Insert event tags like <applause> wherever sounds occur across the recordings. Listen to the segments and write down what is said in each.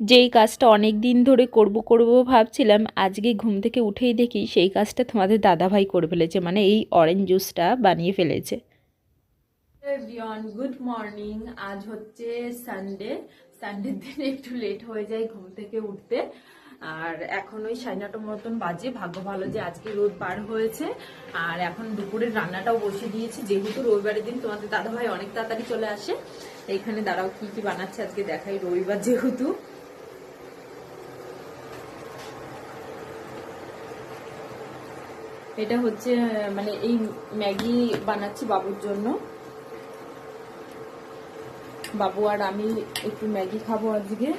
যেই কাজটা অনেক দিন ধরে করব করব ভাবছিলাম, আজকে ঘুম থেকে উঠেই দেখি সেই কাজটা তোমাদের দাদাভাই করে ফেলেছে মানে এই অরেঞ্জ জুসটা বানিয়ে ফেলেছে। এভরিওয়ান গুড মর্নিং আজ হচ্ছে সানডে সানডের দিনে একটু লেট হয়ে যায় ঘুম থেকে উঠতে। আর এখন ওই সাড়ে নটার মতন বাজে, ভাগ্য ভালো যে আজকে রোদ বার হয়েছে। আর এখন দুপুরের রান্নাটাও বসে দিয়েছি, যেহেতু রবিবারের দিন তোমাদের দাদা ভাই অনেক তাড়াতাড়ি চলে আসে, এইখানে দাঁড়াও কি কি বানাচ্ছে আজকে দেখাই, রবিবার যেহেতু। এটা হচ্ছে মানে এই ম্যাগি বানাচ্ছি বাবুর জন্য। বাবু আর আমি একটু ম্যাগি খাব আজকে।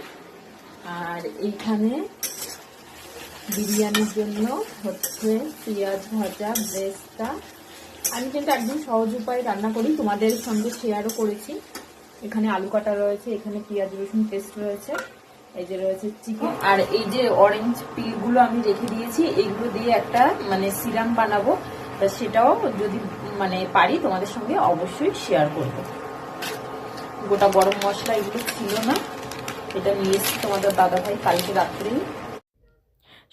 আর এইখানে বিরিয়ানির জন্য হচ্ছে পেঁয়াজ ভাজা, ব্রেস্তা। আমি কিন্তু একদম সহজ উপায়ে রান্না করি, তোমাদের সঙ্গে শেয়ারও করেছি। এখানে আলু কাটা রয়েছে, এখানে পেঁয়াজ রসুন পেস্ট রয়েছে। এই যে চিকেন, আর এই যে অরেঞ্জ পিলগুলো আমি রেখে দিয়েছি, এইগুলো দিয়ে একটা মানে সিরাম বানাবো। তা সেটাও যদি মানে পারি, তোমাদের সঙ্গে অবশ্যই শেয়ার করব। গোটা গরম মশলা এগুলো ছিল না। এটা নিয়ে এসেছি তোমাদের দাদা ভাই কালকে রাত্রেই।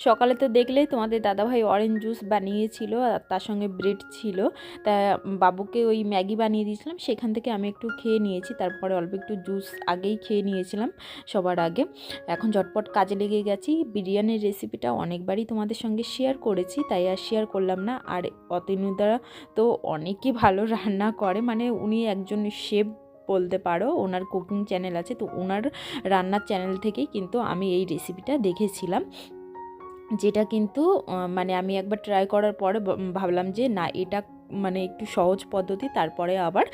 সকালে তো দেখলেই তোমাদের দাদাভাই অরেঞ্জ জুস বানিয়েছিল, আর তার সঙ্গে ব্রেড ছিল। তা বাবুকে ওই ম্যাগি বানিয়ে দিয়েছিলাম, সেখান থেকে আমি একটু খেয়ে নিয়েছি, তারপরে অল্প একটু জুস আগেই খেয়ে নিয়েছিলাম সবার আগে। এখন ঝটপট কাজে লেগে গেছি, বিরিয়ানির রেসিপিটা অনেকবারই তোমাদের সঙ্গে শেয়ার করেছি, তাই আর শেয়ার করলাম না। আর অতনুদা তো অনেকই ভালো রান্না করে মানে উনি একজন শেফ বলতে পারো, ওনার কুকিং চ্যানেল আছে, তো ওনার রান্নার চ্যানেল থেকেই কিন্তু আমি এই রেসিপিটা দেখেছিলাম। যেটা কিন্তু মানে আমি একবার ট্রাই করার পরে ভাবলাম যে না এটা মানে একটু সহজ পদ্ধতি, তারপরে আবার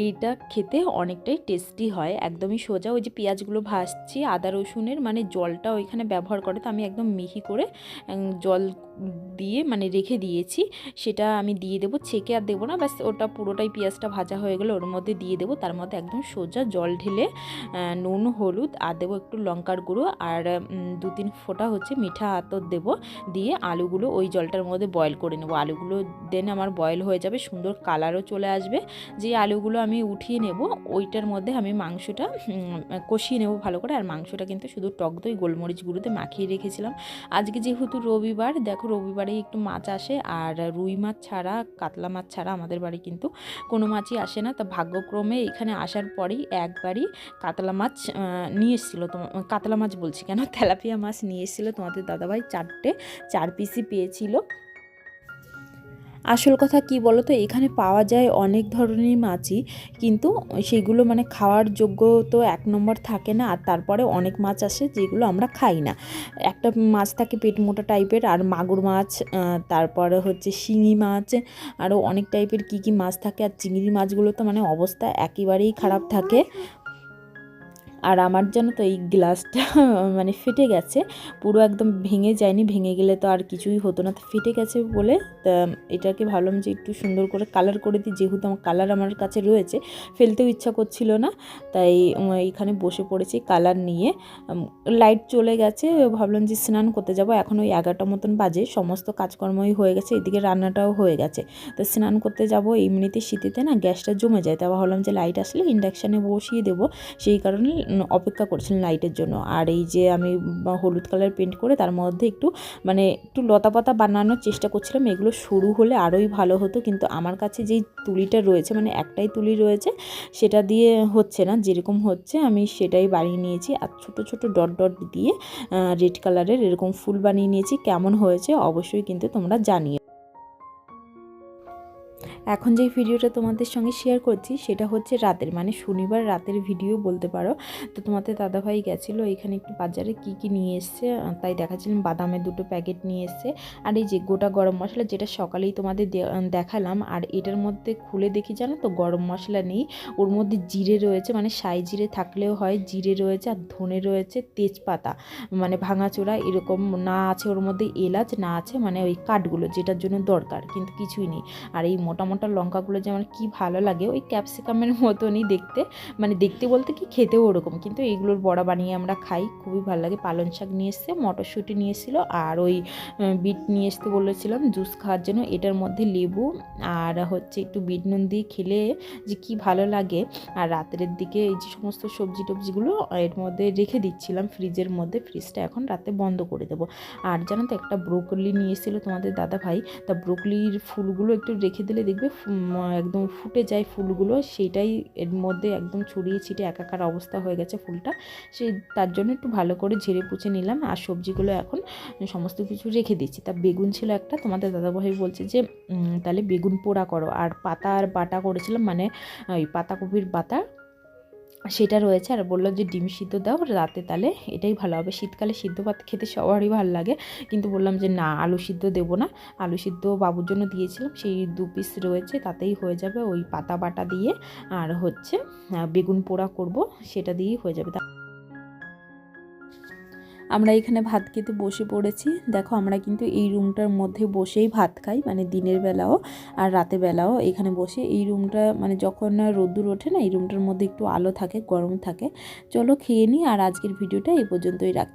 এইটা খেতে অনেকটাই টেস্টি হয়। একদমই সোজা ওই যে পেঁয়াজগুলো ভাজছি, আদা রসুনের মানে জলটা ওইখানে ব্যবহার করে তো আমি একদম মিহি করে জল দিয়ে মানে রেখে দিয়েছি। সেটা আমি দিয়ে দেবো, ছেঁকে আর দেবো না, ব্যাস ওটা পুরোটাই পেঁয়াজটা ভাজা হয়ে গেলে ওর মধ্যে দিয়ে দেবো। তার মধ্যে একদম সোজা জল ঢেলে নুন, হলুদ আর দেবো একটু লঙ্কার গুঁড়ো আর দু তিন ফোঁটা হচ্ছে মিঠা আতর দেবো। দিয়ে আলুগুলো ওই জলটার মধ্যে বয়েল করে নেব। আলুগুলো দেন আমার বয়েল হয়ে যাবে, সুন্দর কালারও চলে আসবে। যে আলুগুলো আমি উঠিয়ে নেব, ওইটার মধ্যে আমি মাংসটা কষিয়ে নেব ভালো করে। আর মাংসটা কিন্তু শুধু টক দই, গোলমরিচ গুঁড়োতে মাখিয়ে রেখেছিলাম। আজকে যেহেতু রবিবার, দেখো রবিবারে একটু মাছ আসে। আর রুই মাছ ছাড়া, কাতলা মাছ ছাড়া আমাদের বাড়ি কিন্তু কোনো মাছই আসে না। তা ভাগ্যক্রমে এখানে আসার পরেই একবারই কাতলা মাছ নিয়ে এসেছিল তোমার কাতলা মাছ বলছি কেন? তেলাপিয়া মাছ নিয়ে এসেছিল। তোমাদের দাদাভাই চারটে, চার পিসই পেয়েছিল। আসল কথা কি বলো তো এখানে পাওয়া যায় অনেক ধরনের মাছই, কিন্তু সেগুলো মানে খাওয়ার যোগ্য তো এক নম্বর থাকে না, আর তারপরে অনেক মাছ আসে যেগুলো আমরা খাই না। একটা মাছ থাকে পেট মোটা টাইপের, আর মাগুর মাছ তারপরে হচ্ছে শিঙি মাছ, আরও অনেক টাইপের কী কী মাছ থাকে, আর চিংড়ি মাছগুলো তো মানে অবস্থা একেবারেই খারাপ থাকে। আর আমার জানো তো এই গ্লাসটা <laughs> মানে ফেটে গেছে পুরো একদম ভেঙে যায়নি ভেঙে গেলে তো আর কিছুই হতো না তো ফেটে গেছে বলে এটাকে ভাবলাম যে একটু সুন্দর করে কালার করে দিই যেহেতু আমার কালার আমার কাছে রয়েছে ফেলতেও ইচ্ছা করছিল না তাই উম, এইখানে বসে পড়েছি কালার নিয়ে লাইট চলে গেছে ভাবলাম যে স্নান করতে যাব এখন ওই এগারোটা মতন বাজে সমস্ত কাজকর্মই হয়ে গেছে এদিকে রান্নাটাও হয়ে গেছে তো স্নান করতে যাব এমনিতে শীতেতে না গ্যাসটা জমে যায় তা ভাবলাম যে লাইট আসলে ইন্ডাকশানে বসিয়ে দেবো সেই কারণে অপেক্ষা করছিলাম লাইটের জন্য। আর এই যে আমি হলুদ কালার পেন্ট করে তার মধ্যে একটু মানে একটু লতা পাতা বানানোর চেষ্টা করছিলাম। এগুলো শুরু হলে আরোই ভালো হতো। কিন্তু আমার কাছে যেই তুলিটা রয়েছে মানে একটাই তুলি রয়েছে, সেটা দিয়ে হচ্ছে না। যেরকম হচ্ছে, আমি সেটাই বানিয়ে নিয়েছি। আর ছোট ছোট ডট ডট দিয়ে রেড কালারের এরকম ফুল বানিয়ে নিয়েছি। কেমন হয়েছে অবশ্যই কিন্তু তোমরা জানিও। এখন যে ভিডিওটা তোমাদের সঙ্গে শেয়ার করছি, সেটা হচ্ছে রাতের মানে শনিবার রাতের ভিডিও বলতে পারো। তো তোমাদের দাদাভাই গেছিল, এখানে একটু বাজারে কি কি নিয়ে এসছে তাই দেখাচ্ছিলাম, বাদামের দুটো প্যাকেট নিয়ে এসছে। আর এই যে গোটা গরম মশলা, যেটা সকালেই তোমাদের দেখালাম, আর এটার মধ্যে খুলে দেখি, জানো তো, গরম মশলা নেই। ওর মধ্যে জিরে রয়েছে মানে সাই জিরে থাকলেও হয়, জিরে রয়েছে আর ধনে রয়েছে তেজপাতা মানে ভাঙাচোরা এরকম, না আছে ওর মধ্যে এলাচ, না আছে মানে ওই কাঠগুলো, যেটার জন্য দরকার, কিন্তু কিছুই নেই। আর এই মোটা মোটা লঙ্কাগুলো যে আমার কী ভালো লাগে, ওই ক্যাপসিকামের মতনই দেখতে। মানে দেখতে বলতে কি খেতেও ওরকম। কিন্তু এইগুলোর বড়া বানিয়ে আমরা খাই, খুবই ভালো লাগে। পালং শাক নিয়ে এসছে, মটরশুঁটি নিয়ে এসেছিল, আর ওই বিট নিয়ে আসতে বলেছিলাম, জুস খাওয়ার জন্য। এটার মধ্যে লেবু আর হচ্ছে একটু বিট নুন দিয়ে খেলে যে কি ভালো লাগে। আর রাতের দিকে এই যে সমস্ত সবজি টবজিগুলো, এর মধ্যে রেখে দিচ্ছিলাম ফ্রিজের মধ্যে। ফ্রিজটা এখন রাতে বন্ধ করে দেবো। আর জানো তো একটা ব্রোকলি নিয়ে এসেছিল তোমাদের দাদা ভাই তা ব্রোকলির ফুলগুলো একটু রেখে দিলে দেখবে ফু- একদম ফুটে যায় ফুলগুলো, সেইটাই এর মধ্যে একদম ছড়িয়ে ছিটে একাকার অবস্থা হয়ে গেছে ফুলটা। সে তার জন্য একটু ভালো করে ঝেড়ে পুছে নিলাম আর সবজিগুলো এখন সমস্ত কিছু রেখে দিচ্ছি তা বেগুন ছিল একটা, তোমাদের দাদাভাই বলছে যে তাহলে বেগুন পোড়া করো। আর পাতা আর বাটা করেছিলাম মানে ওই পাতাকপির বাটা সেটা রয়েছে। আর বলল যে, ডিম সিদ্ধ দাও রাতে তাহলে এটাই ভালো হবে। শীতকালে সিদ্ধ ভাত খেতে সবারই ভালো লাগে। কিন্তু বললাম যে, না, আলু সিদ্ধ দেব না। আলু সিদ্ধ বাবুর জন্য দিয়েছিলাম। সেই দু পিস রয়েছে, তাতেই হয়ে যাবে ওই পাতা বাটা দিয়ে। আর হচ্ছে বেগুন পোড়া করব, সেটা দিয়েই হয়ে যাবে। আমরা এখানে ভাত খেতে বসে পড়েছি। দেখো, আমরা কিন্তু এই রুমটার মধ্যে বসেই ভাত খাই মানে দিনের বেলাও আর রাতে বেলাও এখানে বসে। এই রুমটা মানে যখন রোদ্দুর ওঠে না, এই রুমটার মধ্যে একটু আলো থাকে, গরম থাকে। চলো খেয়ে নিই আর আজকের ভিডিওটা এই পর্যন্তই রাখ